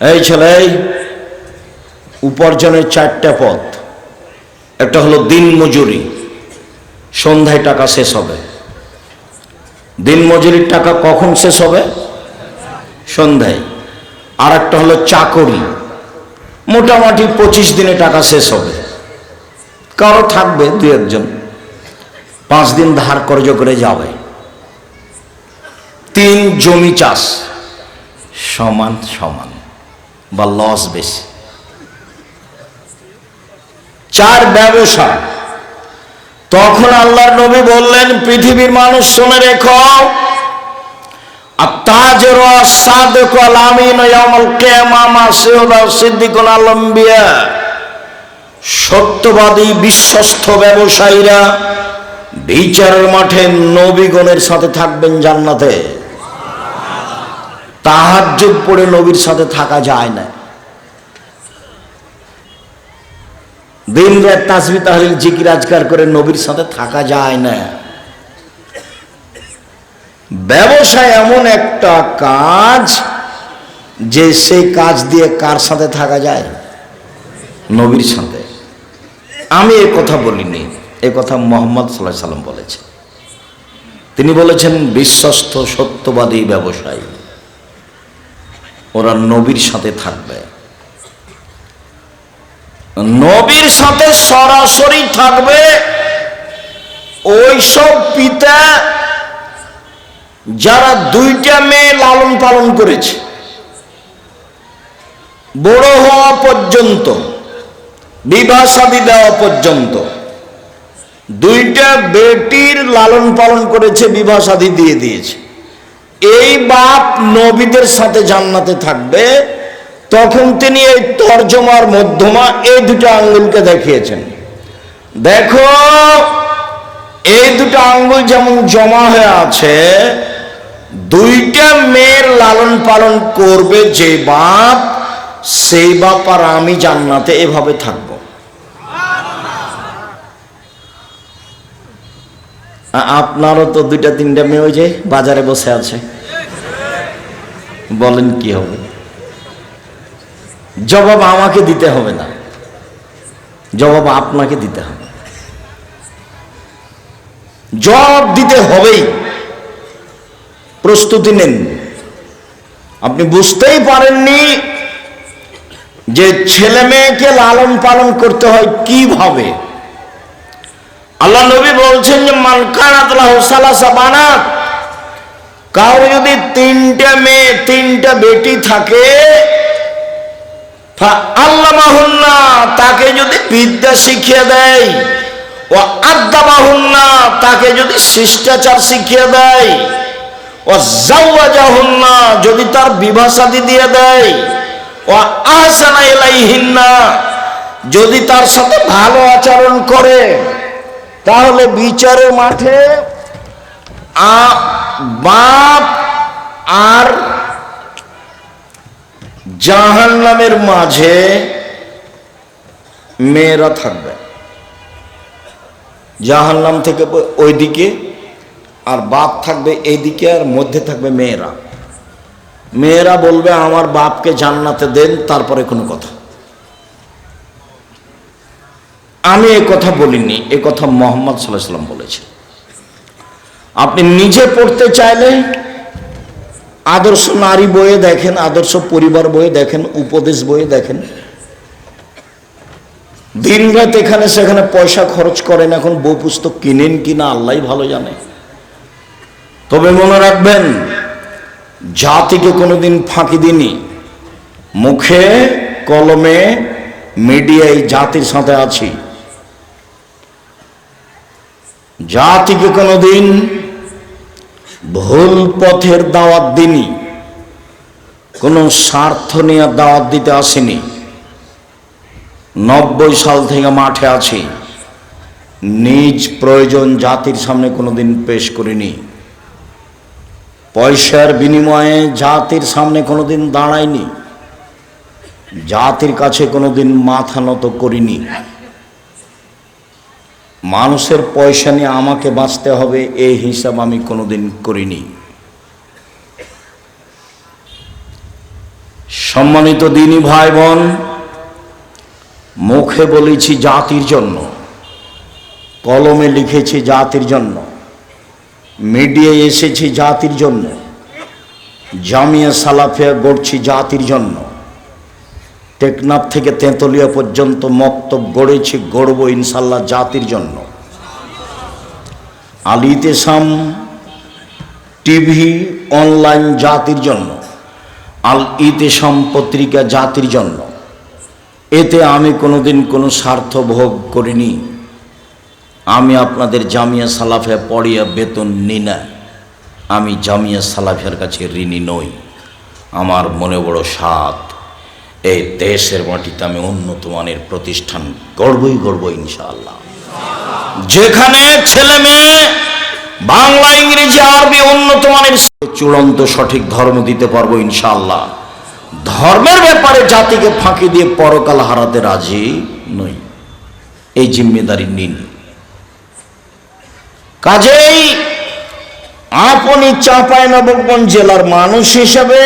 এই ছেলে, উপার্জনের চারটা পথ। একটা হলো দিন মজুরি, সন্ধ্যায় টাকা শেষ হবে। দিন মজুরির টাকা কখন শেষ হবে? সন্ধ্যায়। আর একটা হলো চাকরি, মোটামুটি পঁচিশ দিনে টাকা শেষ হবে। কারও থাকবে দু একজন। পাঁচ দিন ধার কর্য করে যাবে। তিন জমি চাষ, সমান সমান। বা লস বেশি। চার ব্যবসা। তখন আল্লাহর নবী বললেন, পৃথিবীর মানুষ শুনে রেখো। সত্যবাদী, বিশ্বস্ত ব্যবসায়ীরা বিচারের মাঠে নবীগণের সাথে থাকবেন জান্নাতে। তাহাজ্জুদ পড়ে নবীর সাথে থাকা যায় না। দিন রাত তাসবি তাহলিল জিকির আজকার করে নবীর সাথে থাকা যায় না। ব্যবসা এমন একটা কাজ যে সেই কাজ দিয়ে কার সাথে থাকা যায়? নবীর সাথে। আমি এ কথা বলিনি, এ কথা মোহাম্মদ সাল্লাহ সাল্লাম বলেছেন। তিনি বলেছেন, বিশ্বস্ত সত্যবাদী ব্যবসায়ী। ওরা নবীর সাথে থাকবে। নবীর সাথে সরাসরি থাকবে ওইসব পিতা যারা দুইটা মেয়ে লালন পালন করেছে। বড় হওয়া পর্যন্ত, বিবাহ শাদী দেওয়া পর্যন্ত দুইটা বেটির লালন পালন করেছে, বিবাহ শাদী দিয়ে দিয়েছে। এই বাপ নবীদের সাথে জান্নাতে থাকবে, তখন তিনি এই তর্জমার মধ্যমা এই দুটো আঙ্গুলকে দেখিয়েছেন। দেখো, এই দুটো আঙ্গুল যেমন জমা হয়ে আছে, দুইটা মেয়ের লালন পালন করবে যে বাপ, সেই বাপ আর আমি জান্নাতে এভাবে থাকব। আপনারও তো দুইটা তিনটা মেয়ে ওই যে বাজারে বসে আছে। বলেন কি হবে? জবাব আমাকে দিতে হবে না। জবাব আপনাকে দিতে হবে। জবাব দিতে হবেই। প্রস্তুতি নেন। আপনি বুঝতেই পারেননি যে ছেলে মেয়েকে লালন পালন করতে হয় কীভাবে? আল্লাহ নবী বলছেন যে মানকানাত সালাসা বানাত। কারও যদি তিনটা মেয়ে, তিনটা বেটি থাকে আল্লাহ বাহুন্না তাকে যদি বিদ্যা শিখিয়ে দেয় ও আদ্যা বাহুন্না তাকে যদি শিষ্টাচার শিখিয়ে দেয় ও জাউয়াজাহুন্না যদি তার বিবাহ শাদী দিয়ে দেয় ও আহসানা ইলাইহিন্না, যদি তার সাথে ভালো আচরণ করে তাহলে বিচারের মাঠে বাপ আর জাহান নামের মাঝে মেয়েরা থাকবে। জাহান নাম থেকে ওইদিকে আর বাপ থাকবে এইদিকে আর মধ্যে থাকবে মেয়েরা। মেয়েরা বলবে, আমার বাপকে জান্নাতে দেন, তারপরে কোনো কথা। আমি এ কথা বলিনি, এ কথা মোহাম্মদ সাল্লাম বলেছে। আপনি নিজে পড়তে চাইলে আদর্শ নারী বইয়ে দেখেন, আদর্শ পরিবার বইয়ে দেখেন, উপদেশ বইয়ে দেখেন। দিন রাত এখানে সেখানে পয়সা খরচ করেন, এখন বই পুস্তক কিনেন কিনা আল্লাহ ভালো জানে। তবে মনে রাখবেন, জাতিকে কোনোদিন ফাঁকি দিনি মুখে, কলমে, মিডিয়ায় জাতির সাথে আছি। জাতিকে কোনোদিন ভুল পথের দাওয়াত দিনি, কোনো স্বার্থ নিয়ে দাওয়াত দিতে আসেনি। নব্বই সাল থেকে মাঠে আছি। নিজ প্রয়োজন জাতির সামনে কোনোদিন পেশ করিনি। পয়সার বিনিময়ে জাতির সামনে কোনোদিন দাঁড়াইনি। জাতির কাছে কোনোদিন মাথা নত করিনি। মানুষের পয়সা নিয়ে আমাকে বাঁচতে হবে, এই হিসাব আমি কোনোদিন করিনি। সম্মানিত দিনী ভাই বোন মুখে বলেছি জাতির জন্য, কলমে লিখেছি জাতির জন্য, মিডিয়ায় এসেছি জাতির জন্য, জামিয়া সালাফিয়া গড়ছি জাতির জন্য। টেকনাফ থেকে তেঁতুলিয়া পর্যন্ত মক্তব গড়েছি, গড়ব ইনশাল্লাহ জাতির জন্য। আলিতে সাম, টিভি অনলাইন জাতির জন্য, আল ইতেসাম পত্রিকা জাতির জন্য। এতে আমি কোনোদিন কোনো স্বার্থ ভোগ করিনি। আমি আপনাদের জামিয়া সালাফে পড়িয়া বেতন নি না। আমি জামিয়া সালাফের কাছে ঋণী নই। আমার মনে বড় সাত। এই দেশের মাটিতে আমি উন্নত মানের প্রতিষ্ঠান গড়বই গড়ব ইনশাআল্লাহ। যেখানে ছেলে মেয়ে বাংলা, ইংরেজি, আরবি উন্নত মানের চূড়ান্ত সঠিক ধর্ম দিতে পারব ইনশাআল্লাহ। ধর্মের ব্যাপারে জাতিকে ফাঁকি দিয়ে পরকাল হারাতে রাজি নই। এই জিম্মেদারি নিন। কাজেই আপনি চাঁপাইনবাবগঞ্জ জেলার মানুষ হিসেবে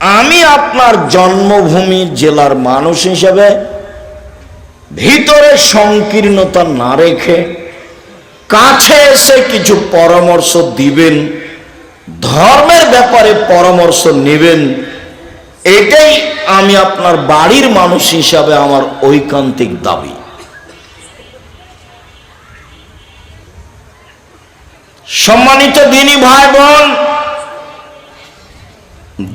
আমি আপনার জন্মভূমি জেলার মানুষ হিসেবে ভিতরে সংকীর্ণতা না রেখে কাছে এসে কিছু পরামর্শ দিবেন, ধর্মের ব্যাপারে পরামর্শ নেবেন, এটাই আমি আপনার বাড়ির মানুষ হিসাবে আমার ঐকান্তিক দাবি। সম্মানিত দিনী ভাই বোন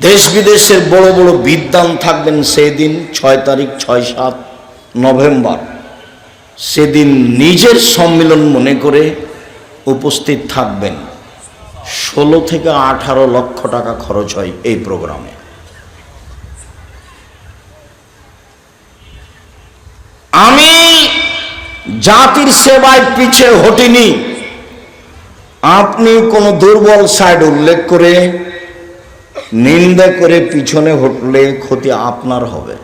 দেশ বিদেশের বড় বড় বিদ্যান থাকবেন সেদিন ছয় তারিখ, ছয় সাত নভেম্বর। সেদিন নিজের সম্মেলন মনে করে উপস্থিত থাকবেন। ষোলো থেকে আঠারো লক্ষ টাকা খরচ হয় এই প্রোগ্রামে। আমি জাতির সেবায় পিছে হটিনি। আপনি কোনো দুর্বল সাইড উল্লেখ করে নিন্দা করে পিছনে হটলে ক্ষতি আপনার হবে।